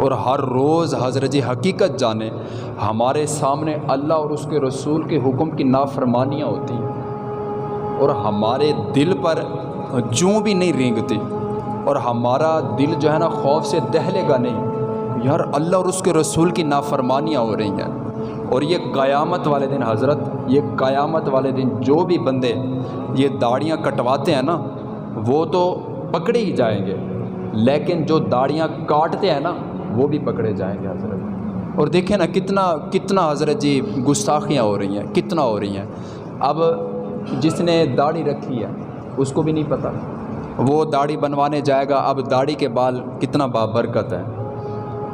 और हर रोज़ हज़रत हकीकत जाने, हमारे सामने अल्लाह और उसके रसूल के हुक्म की नाफरमानियाँ होती हैं और हमारे दिल पर जूँ भी नहीं रेंगती और हमारा दिल जो है ना खौफ से दहलेगा नहीं। यार अल्लाह और उसके रसूल की नाफरमानियाँ हो रही हैं और ये क़यामत वाले दिन हज़रत, ये क़यामत वाले दिन जो भी बंदे ये दाढ़ियाँ कटवाते हैं ना, वो तो पकड़े ही जाएँगे। लेकिन जो दाढ़ियाँ काटते हैं ना वो भी पकड़े जाएँगे हज़रत। और देखें ना, कितना कितना हज़रत जी गुस्ताखियाँ हो रही हैं, कितना हो रही हैं। अब जिसने दाढ़ी रखी है, उसको भी नहीं पता। वो दाढ़ी बनवाने जाएगा, अब दाढ़ी के बाल कितना बाबरकत है।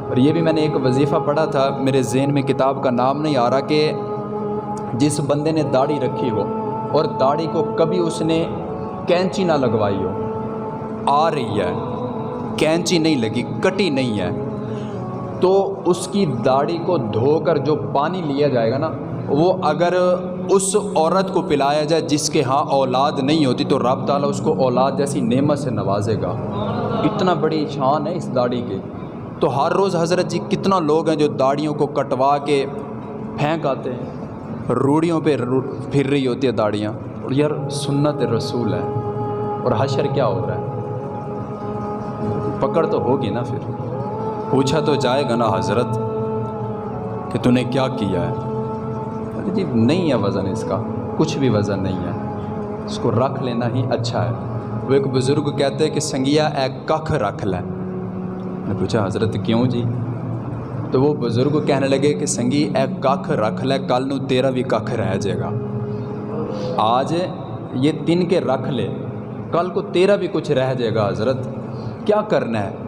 और ये भी मैंने एक वजीफ़ा पढ़ा था, मेरे जहन में किताब का नाम नहीं आ रहा कि जिस बंदे ने दाढ़ी रखी हो, और दाढ़ी को कभी उसने कैंची ना लगवाई हो। आ रही है, कैंची नहीं लगी, कटी नहीं है। तो उसकी दाढ़ी को धोकर जो पानी लिया जाएगा ना, वो अगर उस औरत को पिलाया जाए जिसके यहाँ औलाद नहीं होती तो रब ताला उसको औलाद जैसी नेमत से नवाजेगा। इतना बड़ी शान है इस दाढ़ी की। तो हर रोज़ हज़रत जी कितना लोग हैं जो दाढ़ियों को कटवा के फेंक आते हैं। रूढ़ियों पे फिर रही होती है दाढ़ियाँ। और यार, सुन्नत रसूल है। और हशर क्या हो रहा है? पकड़ तो होगी ना फिर। पूछा तो जाएगा ना हज़रत, कि तूने क्या किया है? अरे जी, नहीं है वज़न इसका, कुछ भी वज़न नहीं है। इसको रख लेना ही अच्छा है। वो एक बुज़ुर्ग कहते हैं कि, संगिया, ए कख रख लें। मैंने पूछा, हज़रत, क्यों जी? तो वो बुज़ुर्ग कहने लगे कि, संगी, ए कख रख ले, कल नू तेरा भी कख रह जाएगा। आज ये तिन के रख ले, कल को तेरा भी कुछ रह जाएगा, हज़रत। क्या करना है?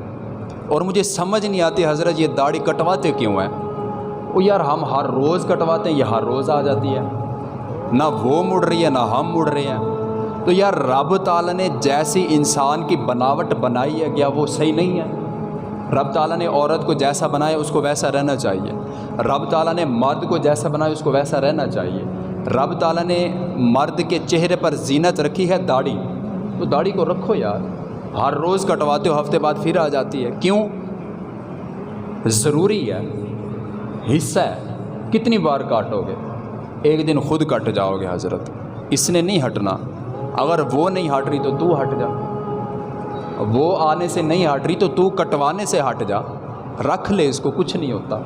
और मुझे समझ नहीं आती हज़रत, ये दाढ़ी कटवाते क्यों हैं? वो यार, हम हर रोज़ कटवाते हैं, ये हर रोज़ आ जाती है। ना वो मुड़ रही है, ना हम मुड़ रहे हैं। तो यार, रब ताला ने जैसी इंसान की बनावट बनाई है, क्या वो सही नहीं है? रब ताला ने औरत को जैसा बनाया, उसको वैसा रहना चाहिए। रब ताला ने मर्द को जैसा बनाया, उसको वैसा रहना चाहिए। रब ताला ने मर्द के चेहरे पर जीनत रखी है दाढ़ी। तो दाढ़ी को रखो यार। हर रोज़ कटवाते हो, हफ़्ते बाद फिर आ जाती है। क्यों? ज़रूरी है। हिस्सा है। कितनी बार काटोगे? एक दिन खुद कट जाओगे हज़रत। इसने नहीं हटना। अगर वो नहीं हट रही तो तू हट जा। वो आने से नहीं हट रही तो तू कटवाने से हट जा। रख ले, इसको कुछ नहीं होता।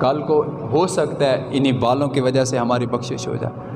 कल को हो सकता है इन्हीं बालों की वजह से हमारी बख्शिश हो जाए।